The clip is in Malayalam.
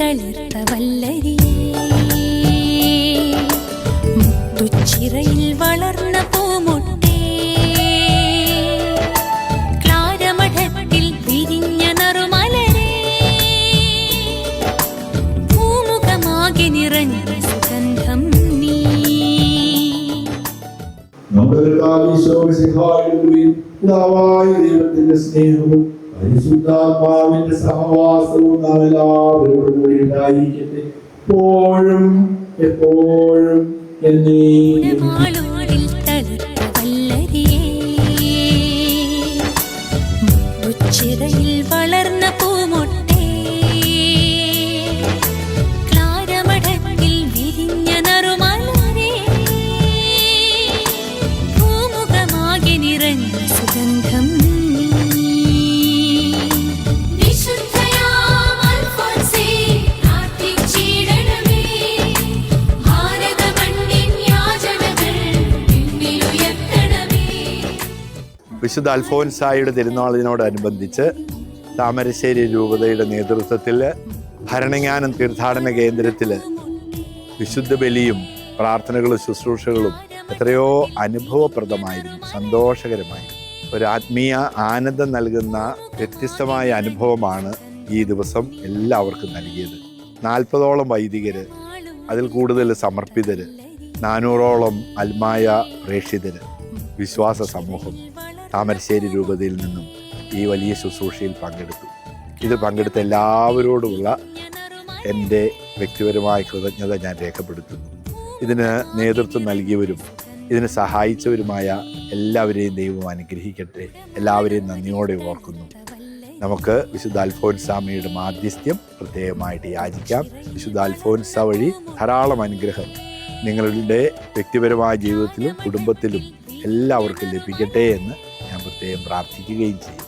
തളിർത്ത വല്ലരിയേ മുത്തുച്ചിറയിൽ വളർന്ന പൂമൊട്ടേ. ക്ലാരമഠത്തിൽ വിരിഞ്ഞ നറുമലരേ. പൂമുഖമാകെ നിറഞ്ഞ സുഗന്ധം നീ. നമ്മുടെ ദൈവത്തിന്റെ സ്നേഹവും പരിശുദ്ധാത്മാവിന്റെ സഹവാസവും നാം കൂടി ഉണ്ടായിരിക്കട്ടെ. എപ്പോഴും എപ്പോഴും മുത്തുച്ചിറയിൽ വളർന്ന പൂമൊട്ടേ വിശുദ്ധ അൽഫോൻസായുടെ തിരുനാളിനോടനുബന്ധിച്ച് താമരശ്ശേരി രൂപതയുടെ നേതൃത്വത്തിൽ ഭരണജ്ഞാനം തീർത്ഥാടന കേന്ദ്രത്തിൽ വിശുദ്ധ ബലിയും പ്രാർത്ഥനകളും ശുശ്രൂഷകളും എത്രയോ അനുഭവപ്രദമായിരുന്നു സന്തോഷകരമായി. ഒരു ആത്മീയ ആനന്ദം നൽകുന്ന വ്യത്യസ്തമായ അനുഭവമാണ് ഈ ദിവസം എല്ലാവർക്കും നൽകിയത്. നാൽപ്പതോളം വൈദികർ അതിൽ കൂടുതൽ സമർപ്പിതർ നാനൂറോളം അൽമായ പ്രേക്ഷിതർ വിശ്വാസ സമൂഹം. താമരശ്ശേരി രൂപതയിൽ നിന്നും ഈ വലിയ ശുശ്രൂഷയിൽ പങ്കെടുത്തു. ഇത് പങ്കെടുത്ത എല്ലാവരോടുമുള്ള എന്റെ വ്യക്തിപരമായ കൃതജ്ഞത ഞാൻ രേഖപ്പെടുത്തുന്നു. ഇതിന് നേതൃത്വം നൽകിയവരും ഇതിന് സഹായിച്ചവരുമായ എല്ലാവരെയും ദൈവം അനുഗ്രഹിക്കട്ടെ. എല്ലാവരെയും നന്ദിയോടെ ഓർക്കുന്നു. നമുക്ക് വിശുദ്ധ അൽഫോൻസാമയുടെ മാധ്യസ്ഥ്യം പ്രത്യേകമായിട്ട് യാചിക്കാം. വിശുദ്ധ അൽഫോൻസ വഴി ധാരാളം അനുഗ്രഹം നിങ്ങളുടെ വ്യക്തിപരമായ ജീവിതത്തിലും കുടുംബത്തിലും എല്ലാവർക്കും ലഭിക്കട്ടെ എന്ന് ഞാൻ പ്രത്യേകം പ്രാർത്ഥിക്കുകയും ചെയ്യും.